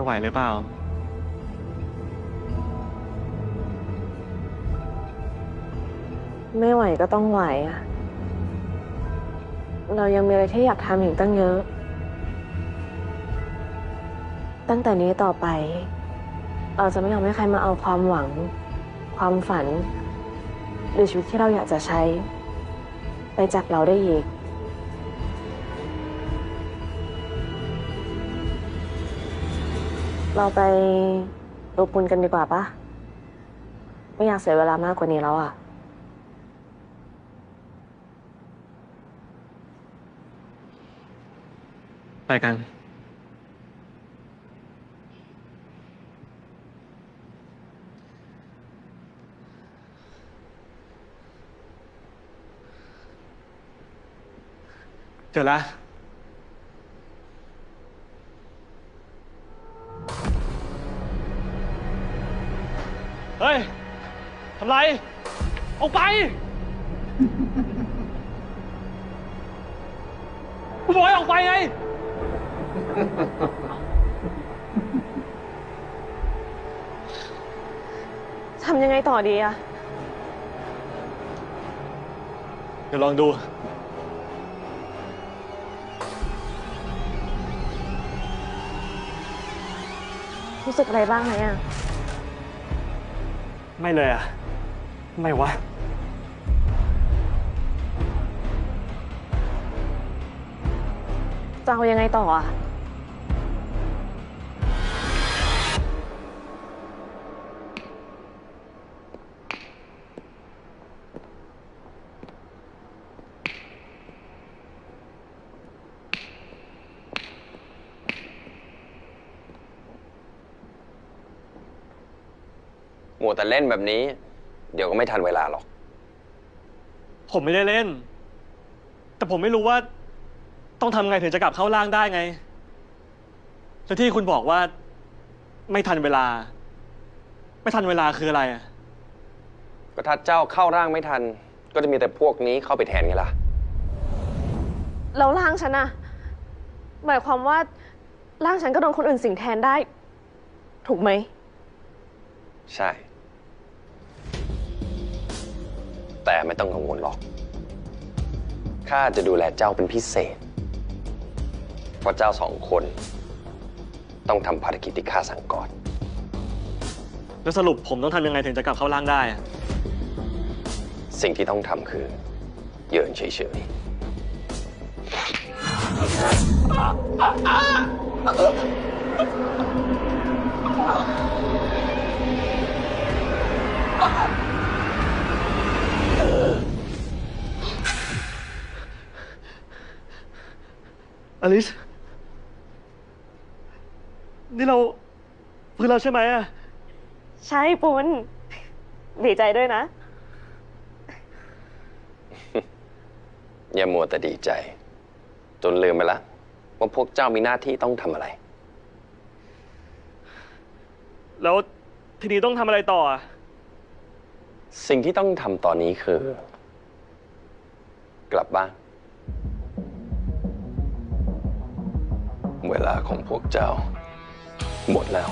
อไหวหรือเปล่า ไม่ไหวก็ต้องไหวอะเรายังมีอะไรที่อยากทำอีกตั้งเยอะ ตั้งแต่นี้ต่อไป เราจะไม่ยอมให้ใครมาเอาความหวัง ความฝัน หรือชีวิตที่เราอยากจะใช้ ไปจากเราได้อีก เราไปดูปุนกันดีกว่าปะไม่อยากเสียเวลามากกว่านี้แล้วอะ ไปกัน เจอแล้ว เฮ้ย ทำไร ออกไป กูบอกให้ออกไปไง ทำยังไงต่อดีอะเดี๋ยวลองดู รู้สึกอะไรบ้างไหมอะ ไม่เลยอะ ไม่วะ จะเอายังไงต่ออะ มัวแต่เล่นแบบนี้ เดี๋ยวก็ไม่ทันเวลาหรอก ผมไม่ได้เล่น แต่ผมไม่รู้ว่า ต้องทำไงถึงจะกลับเข้าร่างได้ไง แล้วที่คุณบอกว่า ไม่ทันเวลา ไม่ทันเวลาคืออะไรอะก็ถ้าเจ้าเข้าร่างไม่ทัน ก็จะมีแต่พวกนี้เข้าไปแทนไงล่ะ แล้วร่างฉันอะหมายความว่าร่างฉันก็โดนคนอื่นสิงแทนได้ ถูกไหม ใช่ แต่ไม่ต้องกังวลหรอก ข้าจะดูแลเจ้าเป็นพิเศษ เพราะเจ้าสองคน ต้องทำภารกิจที่ข้าสั่งก่อน แล้วสรุปผมต้องทำยังไงถึงจะกลับเข้าร่างได้อะสิ่งที่ต้องทำคือเยินเฉยๆ อลิส นี่เราเพื่อนเราใช่ไหมอะใช่ปุนดีใจด้วยนะ อย่ามัวแต่ดีใจ จนลืมไปละ ว่าพวกเจ้ามีหน้าที่ต้องทำอะไร แล้วทีนี้ต้องทำอะไรต่ออะสิ่งที่ต้องทำตอนนี้คือ กลับบ้าน เวลาของพวกเจ้า หมดแล้ว